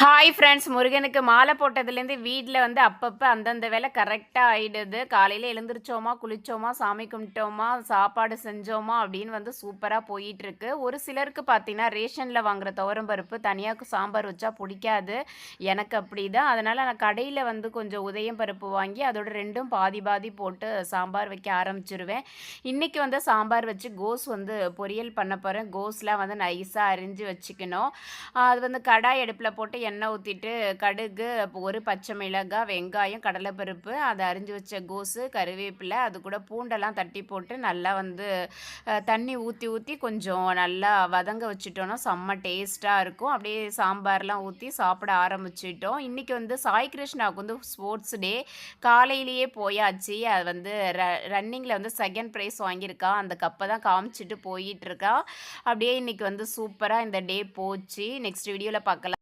Hi friends முருகனுக்கு மாலை போட்டதுலேருந்து வீட்டில் வந்து அப்பப்போ அந்தந்த வேலை கரெக்டாக ஆகிடுது காலையில் எழுந்திரிச்சோமா குளித்தோமா சாமி கும்பிட்டோமா சாப்பாடு செஞ்சோமா அப்படின்னு வந்து சூப்பராக போயிட்டுருக்கு. ஒரு சிலருக்கு பார்த்தீங்கன்னா ரேஷனில் வாங்குற துவரம் பருப்பு தனியாக சாம்பார் வச்சா பிடிக்காது. எனக்கு அப்படி தான் அதனால் நான் கடையில் வந்து கொஞ்சம் உதயம் பருப்பு வாங்கி அதோட ரெண்டும் பாதி பாதி போட்டு சாம்பார் வைக்க ஆரம்பிச்சிருவேன். இன்றைக்கி வந்து சாம்பார் வச்சு கோஸ் வந்து பொரியல் பண்ண போகிறேன் கோஸ்லாம் வந்து நைஸாக அரிஞ்சு வச்சுக்கணும். அது வந்து கடாய் அடுப்பில் போட்டு எண்ணெய் ஊற்றிட்டு கடுகு அப்போ ஒரு பச்சை மிளகாய் வெங்காயம் கடலைப்பருப்பு அதை அரிஞ்சு வச்ச கோஸு கருவேப்பிலை அது கூட பூண்டெல்லாம் தட்டி போட்டு நல்லா வந்து தண்ணி ஊற்றி ஊற்றி கொஞ்சம் நல்லா வதங்க வச்சுட்டோன்னா செம்ம டேஸ்ட்டாக இருக்கும். அப்படியே சாம்பார்லாம் ஊற்றி சாப்பிட ஆரம்பிச்சிட்டோம். இன்றைக்கி வந்து சாய் கிருஷ்ணாவுக்கு வந்து ஸ்போர்ட்ஸ் டே. காலையிலேயே போயாச்சு. அது வந்து ர ரன்னிங்கில் வந்து செகண்ட் ப்ரைஸ் வாங்கியிருக்கா. அந்த கப்பை தான் காமிச்சிட்டு போயிட்டுருக்கா அப்படியே இன்றைக்கி வந்து சூப்பராக இந்த டே போச்சு. நெக்ஸ்ட் வீடியோவில் பார்க்கலாம்